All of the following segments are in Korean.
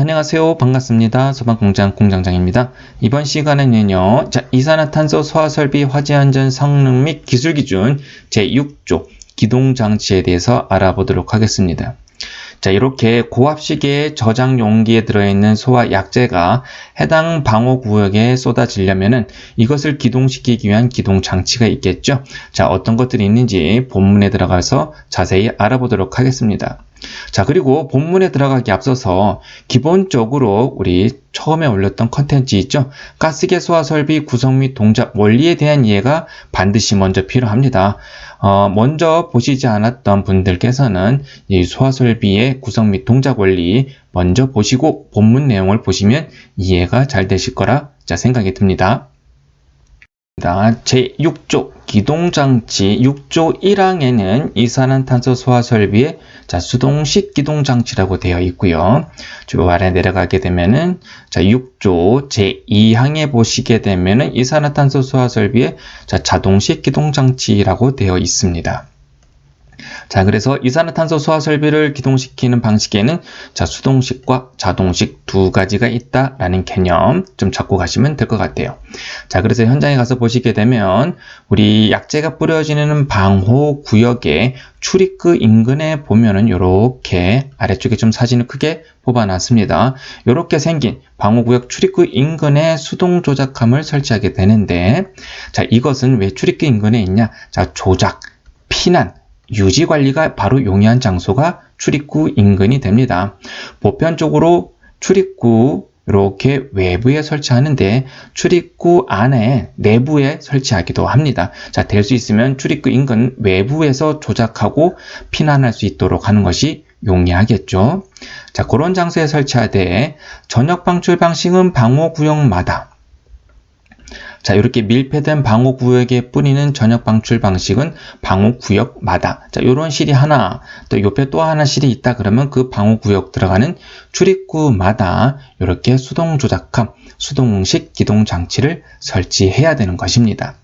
안녕하세요. 반갑습니다. 소방공장 공장장입니다. 이번 시간에는요, 자, 이산화탄소 소화설비 화재안전 성능 및 기술 기준 제6조 기동장치에 대해서 알아보도록 하겠습니다. 자, 이렇게 고압식의 저장 용기에 들어있는 소화 약재가 해당 방호 구역에 쏟아지려면은 이것을 기동시키기 위한 기동 장치가 있겠죠. 자, 어떤 것들이 있는지 본문에 들어가서 자세히 알아보도록 하겠습니다. 자, 그리고 본문에 들어가기 앞서서 기본적으로 우리 처음에 올렸던 컨텐츠 있죠? 가스계 소화 설비 구성 및 동작 원리에 대한 이해가 반드시 먼저 필요합니다. 어, 먼저 보시지 않았던 분들께서는 이 소화 설비의 구성 및 동작 원리 먼저 보시고 본문 내용을 보시면 이해가 잘 되실 거라 자, 생각이 듭니다. 제6조 기동장치 6조 1항에는 이산화탄소 소화 설비의 자, 수동식 기동장치라고 되어 있고요. 쭉 아래 내려가게 되면은 자, 6조 제2항에 보시게 되면은 이산화탄소 소화 설비의 자, 자동식 기동장치라고 되어 있습니다. 자, 그래서 이산화탄소 소화 설비를 기동시키는 방식에는 자, 수동식과 자동식 두 가지가 있다라는 개념 좀 잡고 가시면 될 것 같아요. 자, 그래서 현장에 가서 보시게 되면 우리 약재가 뿌려지는 방호 구역에 출입구 인근에 보면은 이렇게 아래쪽에 좀 사진을 크게 뽑아놨습니다. 이렇게 생긴 방호구역 출입구 인근에 수동 조작함을 설치하게 되는데, 자, 이것은 왜 출입구 인근에 있냐? 자, 조작, 피난, 유지 관리가 바로 용이한 장소가 출입구 인근이 됩니다. 보편적으로 출입구 이렇게 외부에 설치하는데 출입구 안에 내부에 설치하기도 합니다. 자, 될 수 있으면 출입구 인근 외부에서 조작하고 피난할 수 있도록 하는 것이 용이하겠죠. 자, 그런 장소에 설치하되 전역 방출 방식은 방호 구역마다 자, 이렇게 밀폐된 방호 구역에 뿌리는 전역 방출 방식은 방호 구역마다. 자, 요런 실이 하나, 또 옆에 또 하나 실이 있다 그러면 그 방호 구역 들어가는 출입구마다 이렇게 수동 조작함, 수동식 기동 장치를 설치해야 되는 것입니다.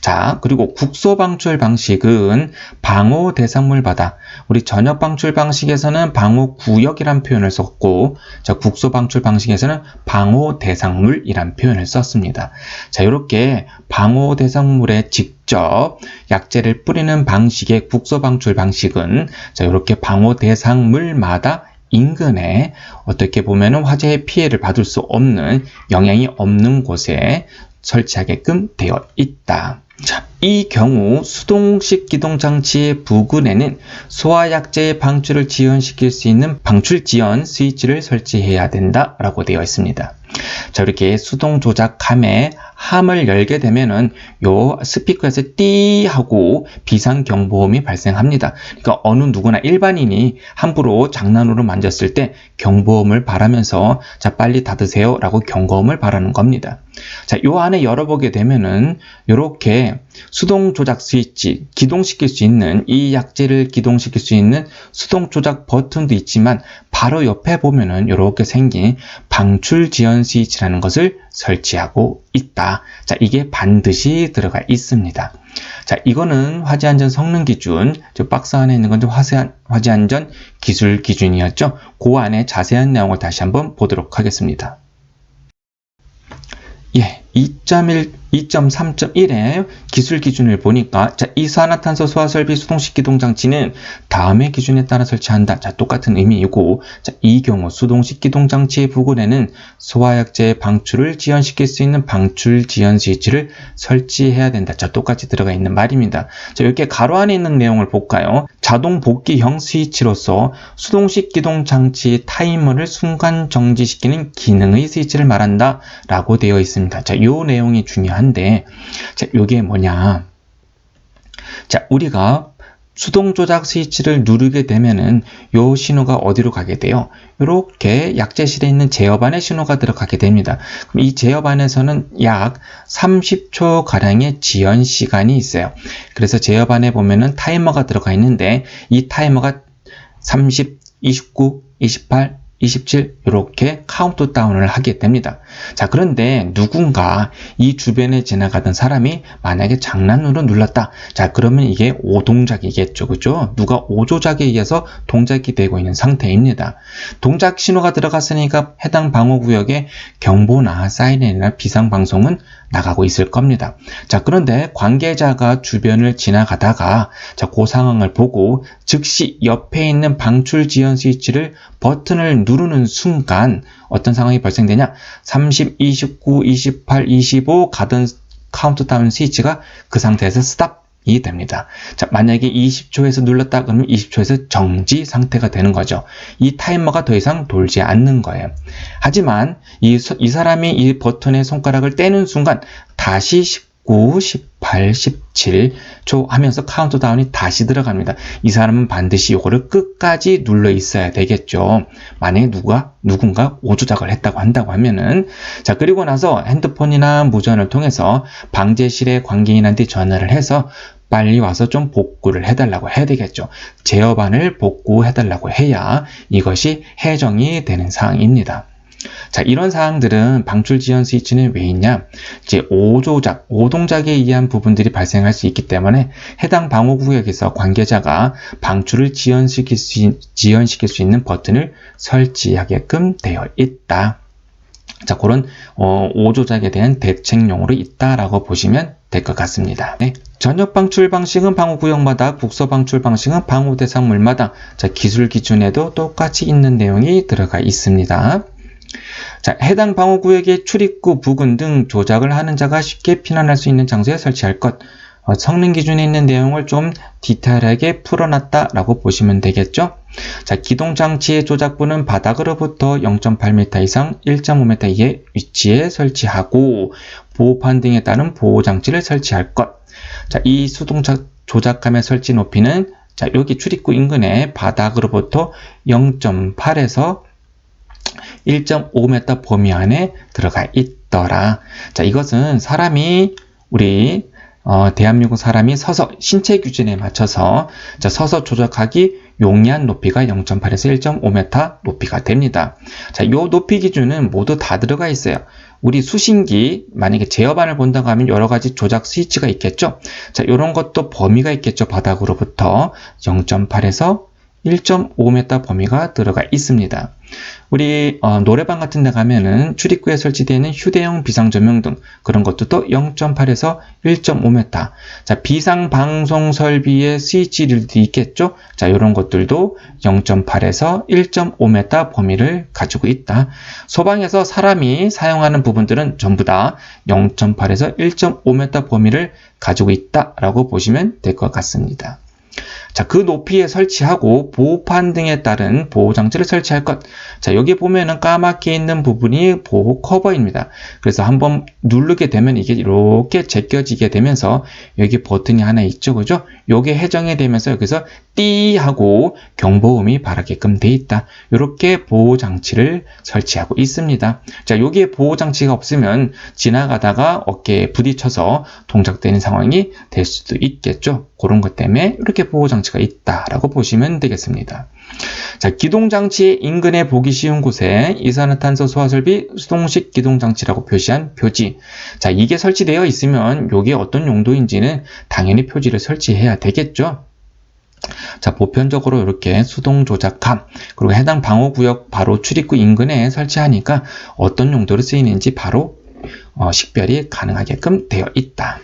자, 그리고 국소 방출 방식은 방호 대상물마다 우리 전역 방출 방식에서는 방호 구역이란 표현을 썼고 자, 국소 방출 방식에서는 방호 대상물이란 표현을 썼습니다. 자, 이렇게 방호 대상물에 직접 약재를 뿌리는 방식의 국소 방출 방식은 자, 이렇게 방호 대상물마다 인근에 어떻게 보면 화재의 피해를 받을 수 없는 영향이 없는 곳에 설치하게끔 되어 있다. 자, 이 경우 수동식 기동장치의 부근에는 소화약제의 방출을 지연시킬 수 있는 방출 지연 스위치를 설치해야 된다 라고 되어 있습니다. 자, 이렇게 수동 조작함에 함을 열게 되면은 요 스피커에서 띠 하고 비상 경보음이 발생합니다. 그러니까 어느 누구나 일반인이 함부로 장난으로 만졌을 때 경보음을 바라면서 자 빨리 닫으세요라고 경고음을 바라는 겁니다. 자, 요 안에 열어보게 되면은 요렇게 수동 조작 스위치 기동시킬 수 있는 이 약재를 기동시킬 수 있는 수동 조작 버튼도 있지만 바로 옆에 보면은 이렇게 생긴 방출 지연 스위치라는 것을 설치하고 있다. 자, 이게 반드시 들어가 있습니다. 자, 이거는 화재 안전 성능 기준, 저 박스 안에 있는 건좀 화재, 화재 안전 기술 기준이었죠. 그 안에 자세한 내용을 다시 한번 보도록 하겠습니다. 예, 2.1 2.3.1의 기술 기준을 보니까 자, 이산화탄소 소화 설비 수동식 기동 장치는 다음의 기준에 따라 설치한다. 자, 똑같은 의미이고 자, 이 경우 수동식 기동 장치의 부근에는 소화약제의 방출을 지연시킬 수 있는 방출 지연 스위치를 설치해야 된다. 자, 똑같이 들어가 있는 말입니다. 자, 이렇게 가로 안에 있는 내용을 볼까요? 자동 복귀형 스위치로서 수동식 기동 장치 타이머를 순간 정지시키는 기능의 스위치를 말한다 라고 되어 있습니다. 자, 이 내용이 중요한 한데, 자, 요게 뭐냐. 자, 우리가 수동 조작 스위치를 누르게 되면은 요 신호가 어디로 가게 돼요? 이렇게 약재실에 있는 제어반의 신호가 들어가게 됩니다. 그럼 이 제어반에서는 약 30초 가량의 지연 시간이 있어요. 그래서 제어반에 보면은 타이머가 들어가 있는데 이 타이머가 30, 29, 28, 27 이렇게 카운트 다운을 하게 됩니다. 자 그런데 누군가 이 주변에 지나가던 사람이 만약에 장난으로 눌렀다. 자 그러면 이게 오동작이겠죠. 그죠? 누가 오조작에 의해서 동작이 되고 있는 상태입니다. 동작 신호가 들어갔으니까 해당 방어구역에 경보나 사이렌이나 비상방송은 나가고 있을 겁니다. 자, 그런데 관계자가 주변을 지나가다가 자, 그 상황을 보고 즉시 옆에 있는 방출 지연 스위치를 버튼을 누르는 순간 어떤 상황이 발생되냐? 30, 29, 28, 25 가던 카운트다운 스위치가 그 상태에서 스탑 이 됩니다. 자, 만약에 20초에서 눌렀다 그러면 20초에서 정지 상태가 되는 거죠. 이 타이머가 더 이상 돌지 않는 거예요. 하지만 이, 이 사람이 이 버튼에 손가락을 떼는 순간 다시 19, 18, 17초 하면서 카운트다운이 다시 들어갑니다. 이 사람은 반드시 이거를 끝까지 눌러 있어야 되겠죠. 만약에 누가 누군가 오조작을 했다고 한다고 하면은 자 그리고 나서 핸드폰이나 무전을 통해서 방제실의 관계인한테 전화를 해서 빨리 와서 좀 복구를 해달라고 해야 되겠죠. 제어반을 복구해달라고 해야 이것이 해정이 되는 사항입니다. 자, 이런 사항들은 방출 지연 스위치는 왜 있냐? 이제 5조작, 5동작에 의한 부분들이 발생할 수 있기 때문에 해당 방어 구역에서 관계자가 방출을 지연시킬 수, 지연시킬 수 있는 버튼을 설치하게끔 되어 있다. 자, 그런 어, 5조작에 대한 대책용으로 있다라고 보시면 될 것 같습니다. 네. 전역 방출 방식은 방호 구역마다 국소 방출 방식은 방호 대상물마다 자, 기술 기준에도 똑같이 있는 내용이 들어가 있습니다. 자, 해당 방호 구역의 출입구, 부근 등 조작을 하는 자가 쉽게 피난할 수 있는 장소에 설치할 것. 어, 성능 기준에 있는 내용을 좀 디테일하게 풀어놨다라고 보시면 되겠죠. 자, 기동 장치의 조작부는 바닥으로부터 0.8m 이상 1.5m 이의 위치에 설치하고 보호판 등에 따른 보호 장치를 설치할 것. 자, 이 수동차 조작함의 설치 높이는 자, 여기 출입구 인근에 바닥으로부터 0.8에서 1.5m 범위 안에 들어가 있더라. 자, 이것은 사람이 우리 어, 대한민국 사람이 서서 신체 기준에 맞춰서 자, 서서 조작하기 용이한 높이가 0.8에서 1.5m 높이가 됩니다. 자, 요 높이 기준은 모두 다 들어가 있어요. 우리 수신기 만약에 제어반을 본다고 하면 여러 가지 조작 스위치가 있겠죠. 자, 이런 것도 범위가 있겠죠. 바닥으로부터 0.8에서 1.5m 범위가 들어가 있습니다. 우리 어, 노래방 같은 데 가면은 출입구에 설치되어 있는 휴대용 비상조명 등 그런 것도 0.8에서 1.5m 자 비상 방송 설비의 스위치들도 있겠죠? 자 이런 것들도 0.8에서 1.5m 범위를 가지고 있다. 소방에서 사람이 사용하는 부분들은 전부 다 0.8에서 1.5m 범위를 가지고 있다 라고 보시면 될 것 같습니다 자, 그 높이에 설치하고 보호판 등에 따른 보호 장치를 설치할 것. 자, 여기 보면은 까맣게 있는 부분이 보호 커버입니다. 그래서 한번 누르게 되면 이게 이렇게 제껴지게 되면서 여기 버튼이 하나 있죠. 그죠? 요게 해정이 되면서 여기서 띠 하고 경보음이 바라게끔 돼 있다. 이렇게 보호 장치를 설치하고 있습니다. 자, 여기에 보호 장치가 없으면 지나가다가 어깨에 부딪혀서 동작되는 상황이 될 수도 있겠죠. 그런 것 때문에 이렇게 보호 장치 가 있다라고 보시면 되겠습니다. 자, 기동장치 인근에 보기 쉬운 곳에 이산화탄소 소화설비 수동식 기동장치라고 표시한 표지. 자, 이게 설치되어 있으면 이게 어떤 용도인지는 당연히 표지를 설치해야 되겠죠. 자, 보편적으로 이렇게 수동 조작함, 그리고 해당 방어구역 바로 출입구 인근에 설치하니까 어떤 용도로 쓰이는지 바로 어, 식별이 가능하게끔 되어 있다.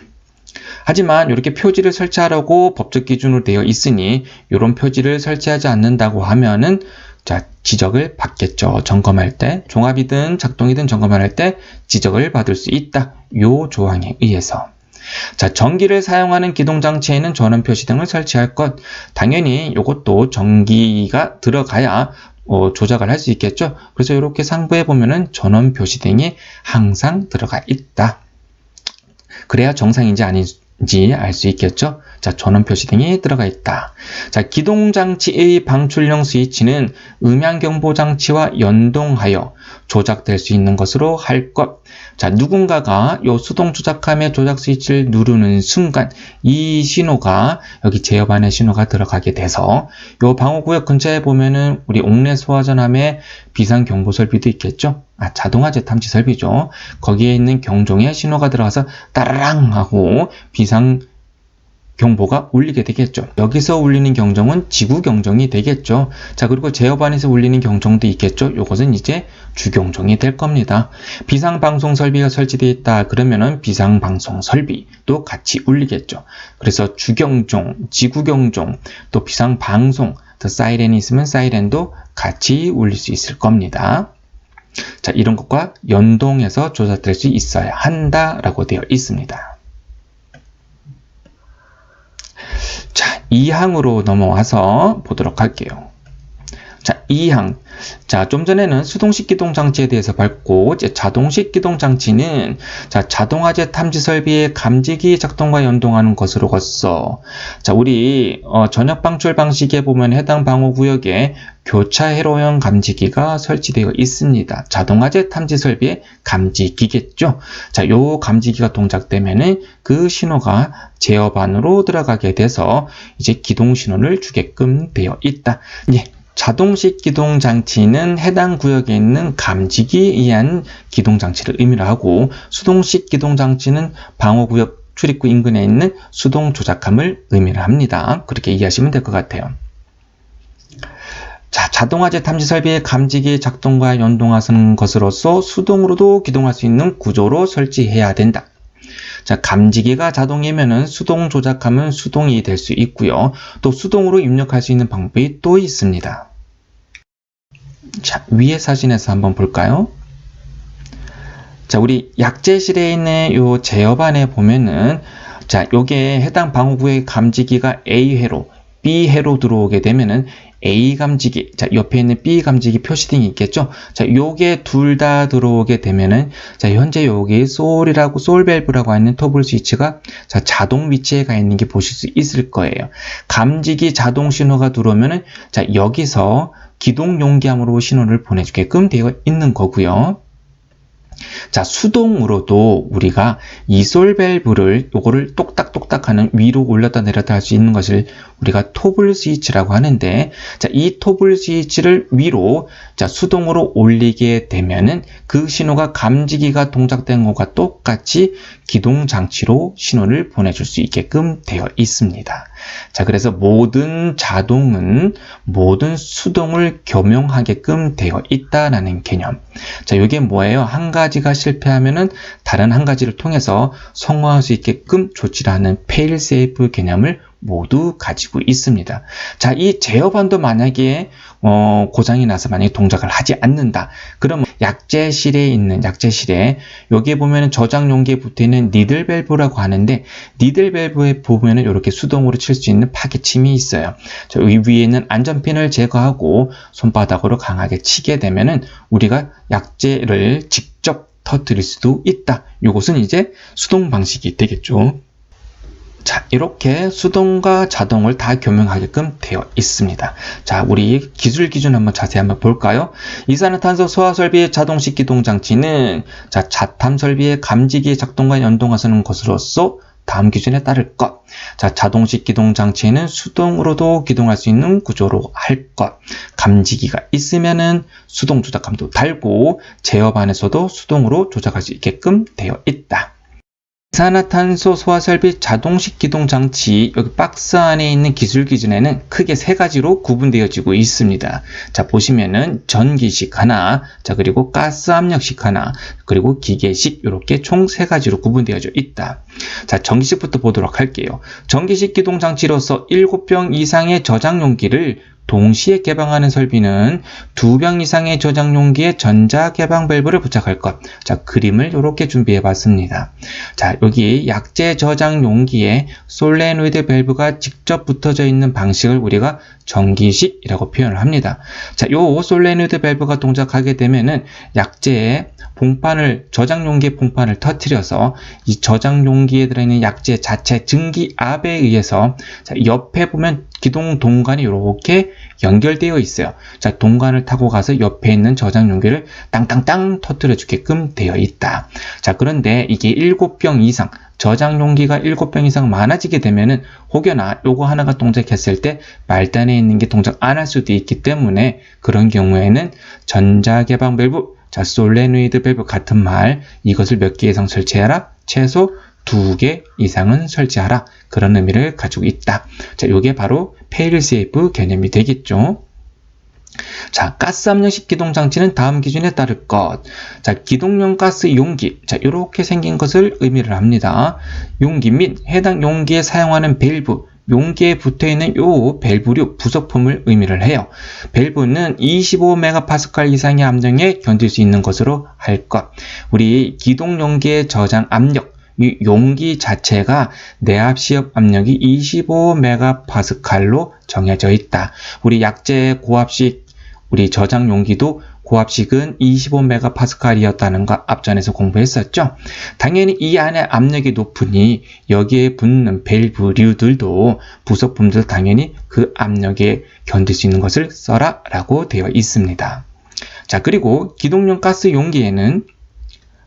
하지만 이렇게 표지를 설치하라고 법적 기준으로 되어 있으니 이런 표지를 설치하지 않는다고 하면은 자, 지적을 받겠죠. 점검할 때, 종합이든 작동이든 점검할 때 지적을 받을 수 있다. 요 조항에 의해서. 자, 전기를 사용하는 기동장치에는 전원 표시 등을 설치할 것. 당연히 이것도 전기가 들어가야 어, 조작을 할 수 있겠죠. 그래서 이렇게 상부에 보면은 전원 표시 등이 항상 들어가 있다. 그래야 정상인지 아닌 지 알 수 있겠죠? 자, 전원 표시 등이 들어가 있다. 자, 기동장치의 방출용 스위치는 음향경보 장치와 연동하여 조작될 수 있는 것으로 할 것. 자, 누군가가 요 수동 조작함의 조작 스위치를 누르는 순간 이 신호가 여기 제어반의 신호가 들어가게 돼서 요 방어구역 근처에 보면은 우리 옥내 소화전함의 비상 경보 설비도 있겠죠? 아, 자동화 재 탐지 설비죠. 거기에 있는 경종에 신호가 들어가서 따라랑 하고 비상 경보가 울리게 되겠죠. 여기서 울리는 경종은 지구 경종이 되겠죠. 자, 그리고 제어반에서 울리는 경종도 있겠죠. 이것은 이제 주경종이 될 겁니다. 비상방송 설비가 설치되어 있다. 그러면은 비상방송 설비도 같이 울리겠죠. 그래서 주경종, 지구경종, 또 비상방송, 또 사이렌이 있으면 사이렌도 같이 울릴 수 있을 겁니다. 자, 이런 것과 연동해서 조작될 수 있어야 한다라고 되어 있습니다. 자, 2항으로 넘어와서 보도록 할게요. 자, 2항. 자, 좀 전에는 수동식 기동 장치에 대해서 봤고, 이제 자동식 기동 장치는 자, 자동화재 탐지 설비의 감지기 작동과 연동하는 것으로서 자, 우리 어, 전역 방출 방식에 보면 해당 방호 구역에 교차 회로형 감지기가 설치되어 있습니다. 자동화재 탐지 설비의 감지기겠죠. 자, 요 감지기가 동작되면은 그 신호가 제어반으로 들어가게 돼서 이제 기동 신호를 주게끔 되어 있다. 예. 자동식 기동 장치는 해당 구역에 있는 감지기에 의한 기동 장치를 의미를 하고 수동식 기동 장치는 방어 구역 출입구 인근에 있는 수동 조작함을 의미를 합니다. 그렇게 이해하시면 될 것 같아요. 자, 자동화재 탐지 설비의 감지기 작동과 연동하는 것으로서 수동으로도 기동할 수 있는 구조로 설치해야 된다. 자, 감지기가 자동이면은 수동 조작하면 수동이 될 수 있고요. 또 수동으로 입력할 수 있는 방법이 또 있습니다. 자, 위의 사진에서 한번 볼까요? 자, 우리 약재실에 있는 요 제어반에 보면은 자, 요게 해당 방어구의 감지기가 A회로, B회로 들어오게 되면은 A 감지기, 자, 옆에 있는 B 감지기 표시등이 있겠죠? 자, 요게 둘 다 들어오게 되면은, 자, 현재 여기 솔이라고, 솔밸브라고 하는 토블 스위치가, 자, 자동 위치에 가 있는 게 보실 수 있을 거예요. 감지기 자동 신호가 들어오면은, 자, 여기서 기동 용기함으로 신호를 보내주게끔 되어 있는 거고요. 자, 수동으로도 우리가 이솔 밸브를 요거를 똑 딱똑딱 하는 위로 올렸다 내렸다 할 수 있는 것을 우리가 토블 스위치라고 하는데 자, 이 토블 스위치를 위로 자, 수동으로 올리게 되면은 그 신호가 감지기가 동작된 것과 똑같이 기동 장치로 신호를 보내줄 수 있게끔 되어 있습니다. 자, 그래서 모든 자동은 모든 수동을 겸용하게끔 되어 있다라는 개념. 자, 이게 뭐예요? 한 가지가 실패하면은 다른 한 가지를 통해서 성공할 수 있게끔 조치를 하는 페일 세이프 개념을 모두 가지고 있습니다. 자, 이 제어반도 만약에 어, 고장이 나서 만약에 동작을 하지 않는다. 그러면 약재실에 있는 약재실에 여기에 보면은 저장 용기에 붙어 있는 니들 밸브라고 하는데 니들 밸브에 보면은 이렇게 수동으로 칠 수 있는 파괴침이 있어요. 저 위에 있는 안전핀을 제거하고 손바닥으로 강하게 치게 되면은 우리가 약재를 직접 터뜨릴 수도 있다. 이것은 이제 수동 방식이 되겠죠. 자, 이렇게 수동과 자동을 다 겸용하게끔 되어 있습니다. 자, 우리 기술 기준 한번 자세히 한번 볼까요? 이산화탄소 소화 설비의 자동식 기동 장치는 자, 자탐 설비의 감지기 작동과 연동하는 것으로서 다음 기준에 따를 것. 자, 자동식 기동 장치에는 수동으로도 기동할 수 있는 구조로 할 것. 감지기가 있으면은 수동 조작함도 달고 제어반에서도 수동으로 조작할 수 있게끔 되어 있다. 이산화탄소 소화설비 자동식 기동 장치 여기 박스 안에 있는 기술 기준에는 크게 세 가지로 구분되어지고 있습니다. 자 보시면은 전기식 하나, 자 그리고 가스 압력식 하나, 그리고 기계식 이렇게 총 세 가지로 구분되어져 있다. 자 전기식부터 보도록 할게요. 전기식 기동 장치로서 7병 이상의 저장 용기를 동시에 개방하는 설비는 두 병 이상의 저장 용기에 전자 개방 밸브를 부착할 것. 자, 그림을 이렇게 준비해 봤습니다. 자, 여기 약재 저장 용기에 솔레노이드 밸브가 직접 붙어져 있는 방식을 우리가 전기식이라고 표현을 합니다. 자, 요 솔레노이드 밸브가 동작하게 되면은 약재의 봉판을 저장 용기의 봉판을 터트려서 이 저장 용기에 들어있는 약재 자체 증기압에 의해서 자, 옆에 보면 기동 동관이 이렇게 연결되어 있어요. 자, 동관을 타고 가서 옆에 있는 저장 용기를 땅땅땅 터뜨려 주게끔 되어 있다. 자, 그런데 이게 7병 이상 저장 용기가 7병 이상 많아지게 되면은 혹여나 요거 하나가 동작했을 때 말단에 있는 게 동작 안 할 수도 있기 때문에 그런 경우에는 전자 개방 밸브 자, 솔레노이드 밸브 같은 말 이것을 몇 개 이상 설치해라? 최소 두 개 이상은 설치하라. 그런 의미를 가지고 있다. 자, 요게 바로 페일세이프 개념이 되겠죠. 자, 가스 압력식 기동 장치는 다음 기준에 따를 것. 자, 기동용 가스 용기. 자, 이렇게 생긴 것을 의미를 합니다. 용기 및 해당 용기에 사용하는 밸브, 용기에 붙어 있는 요 밸브류 부속품을 의미를 해요. 밸브는 25메가파스칼 이상의 압력에 견딜 수 있는 것으로 할 것. 우리 기동 용기의 저장 압력, 이 용기 자체가 내압 시업 압력이 25메가파스칼로 정해져 있다. 우리 약재 고압식 우리 저장 용기도 고압식은 25메가파스칼이었다는 거 앞전에서 공부했었죠. 당연히 이 안에 압력이 높으니 여기에 붙는 밸브류들도 부속품들 당연히 그 압력에 견딜 수 있는 것을 써라 라고 되어 있습니다. 자 그리고 기동용 가스 용기에는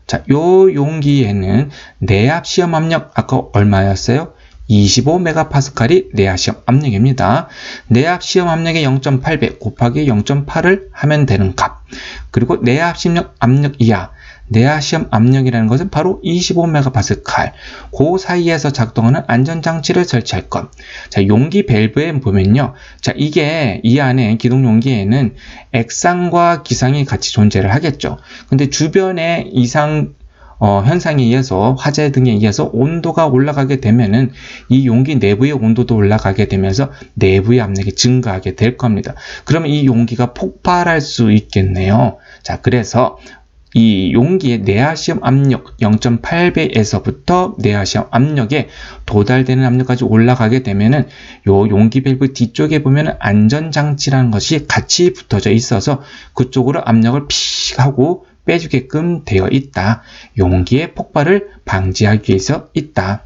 자, 요 용기에는 내압 시험 압력 아까 얼마였어요? 25메가파스칼이 내압 시험 압력입니다. 내압 시험 압력의 0.8배 곱하기 0.8을 하면 되는 값. 그리고 내압 시험 압력 이하 내압 시험 압력이라는 것은 바로 25메가파스칼. 그 사이에서 작동하는 안전장치를 설치할 것. 자, 용기 밸브에 보면요. 자, 이게 이 안에 기동 용기에는 액상과 기상이 같이 존재를 하겠죠. 근데 주변에 이상 어, 현상에 의해서 화재 등에 의해서 온도가 올라가게 되면은 이 용기 내부의 온도도 올라가게 되면서 내부의 압력이 증가하게 될 겁니다. 그러면 이 용기가 폭발할 수 있겠네요. 자, 그래서 이 용기의 내하시험 압력 0.8배에서부터 내하시험 압력에 도달되는 압력까지 올라가게 되면은 요 용기 밸브 뒤쪽에 보면은 안전장치라는 것이 같이 붙어져 있어서 그쪽으로 압력을 픽 하고 빼주게끔 되어 있다. 용기의 폭발을 방지하기 위해서 있다.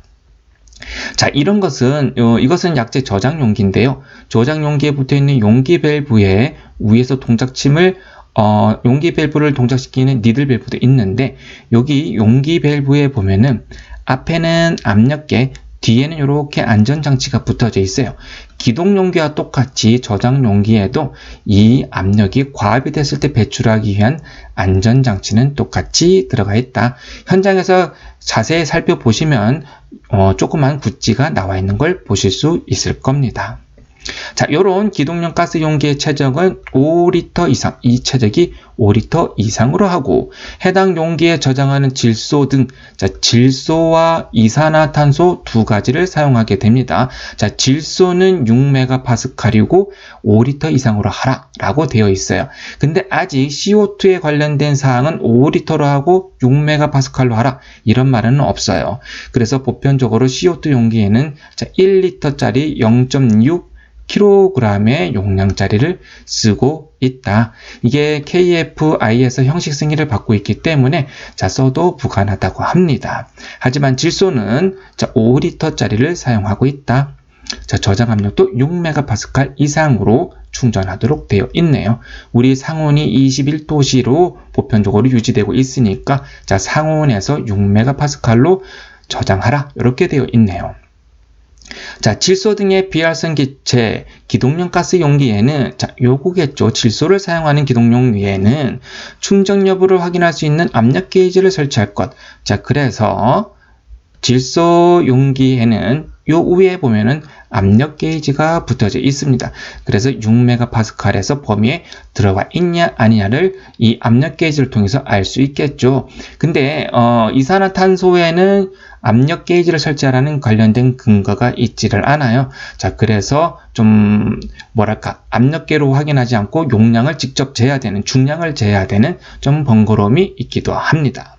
자, 이런 것은, 어, 이것은 약재 저장 용기인데요. 저장 용기에 붙어 있는 용기 밸브에 위에서 동작침을 어, 용기 밸브를 동작시키는 니들 밸브도 있는데 여기 용기 밸브에 보면은 앞에는 압력계 뒤에는 이렇게 안전장치가 붙어져 있어요. 기동 용기와 똑같이 저장 용기에도 이 압력이 과압이 됐을 때 배출하기 위한 안전장치는 똑같이 들어가 있다. 현장에서 자세히 살펴보시면 어, 조그만 굿지가 나와 있는 걸 보실 수 있을 겁니다. 자, 요런 기동용 가스 용기의 최적은 5리터 이상, 이 최적이 5리터 이상으로 하고 해당 용기에 저장하는 질소 등 자, 질소와 이산화탄소 두 가지를 사용하게 됩니다. 자, 질소는 6메가파스칼이고 5리터 이상으로 하라라고 되어 있어요. 근데 아직 CO2에 관련된 사항은 5리터로 하고 6메가파스칼로 하라 이런 말은 없어요. 그래서 보편적으로 CO2 용기에는 자, 1리터짜리 0.6 킬로그램의 용량짜리를 쓰고 있다. 이게 KFI에서 형식 승인을 받고 있기 때문에 자 써도 부관하다고 합니다. 하지만 질소는 자 5리터짜리를 사용하고 있다. 자 저장 압력도 6메가파스칼 이상으로 충전하도록 되어 있네요. 우리 상온이 21도씨로 보편적으로 유지되고 있으니까 자 상온에서 6메가파스칼로 저장하라 이렇게 되어 있네요. 자, 질소 등의 비활성 기체, 기동용 가스 용기에는 자, 요거겠죠. 질소를 사용하는 기동용 위에는 충전 여부를 확인할 수 있는 압력 게이지를 설치할 것. 자, 그래서 질소 용기에는 요 위에 보면은 압력 게이지가 붙어져 있습니다. 그래서 6메가파스칼에서 범위에 들어와 있냐 아니냐를 이 압력 게이지를 통해서 알 수 있겠죠. 근데 어, 이산화탄소에는 압력 게이지를 설치하라는 관련된 근거가 있지를 않아요. 자, 그래서 좀 뭐랄까 압력계로 확인하지 않고 용량을 직접 재야 되는 중량을 재야 되는 좀 번거로움이 있기도 합니다.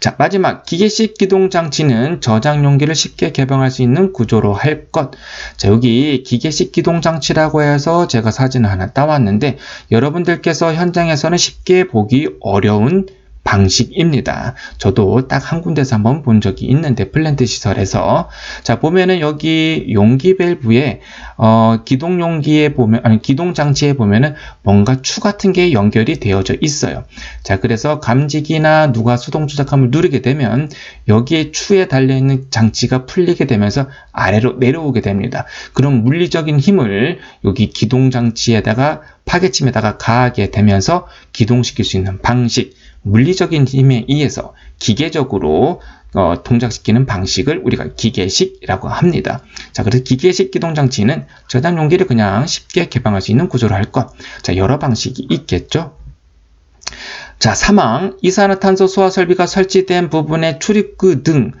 자, 마지막 기계식 기동 장치는 저장 용기를 쉽게 개방할 수 있는 구조로 할 것. 자, 여기 기계식 기동 장치라고 해서 제가 사진을 하나 따왔는데 여러분들께서 현장에서는 쉽게 보기 어려운 방식입니다. 저도 딱 한 군데서 한번 본 적이 있는데 플랜트 시설에서 자 보면은 여기 용기 밸브에 어, 기동 용기에 보면 아니 기동 장치에 보면은 뭔가 추 같은 게 연결이 되어져 있어요. 자 그래서 감지기나 누가 수동 조작함을 누르게 되면 여기에 추에 달려 있는 장치가 풀리게 되면서 아래로 내려오게 됩니다. 그럼 물리적인 힘을 여기 기동 장치에다가 파괴침에다가 가하게 되면서 기동시킬 수 있는 방식 물리적인 힘에 의해서 기계적으로 어, 동작시키는 방식을 우리가 기계식이라고 합니다. 자, 그래서 기계식 기동장치는 저장 용기를 그냥 쉽게 개방할 수 있는 구조로 할 것. 자, 여러 방식이 있겠죠. 자, 사망, 이산화탄소 소화 설비가 설치된 부분의 출입구 등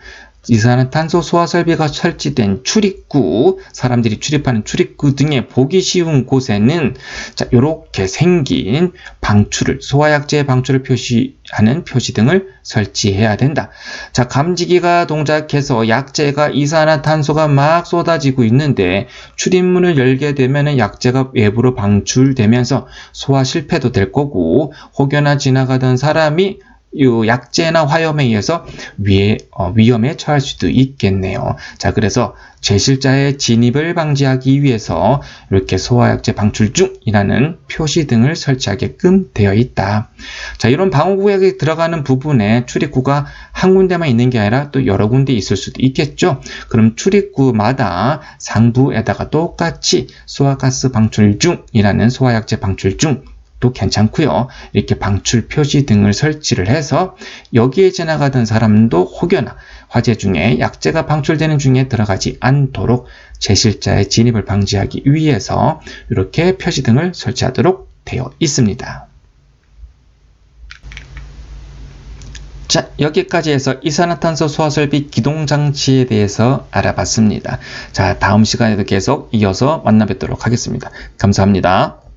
이산화탄소 소화 설비가 설치된 출입구, 사람들이 출입하는 출입구 등에 보기 쉬운 곳에는 자, 이렇게 생긴 방출을 소화약제 방출을 표시하는 표시 등을 설치해야 된다. 자, 감지기가 동작해서 약제가 이산화탄소가 막 쏟아지고 있는데 출입문을 열게 되면 약제가 외부로 방출되면서 소화 실패도 될 거고 혹여나 지나가던 사람이 이 약제나 화염에 의해서 위, 어, 위험에 처할 수도 있겠네요. 자, 그래서 제실자의 진입을 방지하기 위해서 이렇게 소화약제 방출 중이라는 표시 등을 설치하게끔 되어 있다. 자, 이런 방어구역에 들어가는 부분에 출입구가 한 군데만 있는 게 아니라 또 여러 군데 있을 수도 있겠죠. 그럼 출입구마다 상부에다가 똑같이 소화가스 방출 중이라는 소화약제 방출 중 도 괜찮고요. 이렇게 방출 표시 등을 설치를 해서 여기에 지나가던 사람도 혹여나 화재 중에 약재가 방출되는 중에 들어가지 않도록 제실자의 진입을 방지하기 위해서 이렇게 표시 등을 설치하도록 되어 있습니다. 자, 여기까지 해서 이산화탄소 소화설비 기동장치에 대해서 알아봤습니다. 자, 다음 시간에도 계속 이어서 만나 뵙도록 하겠습니다. 감사합니다.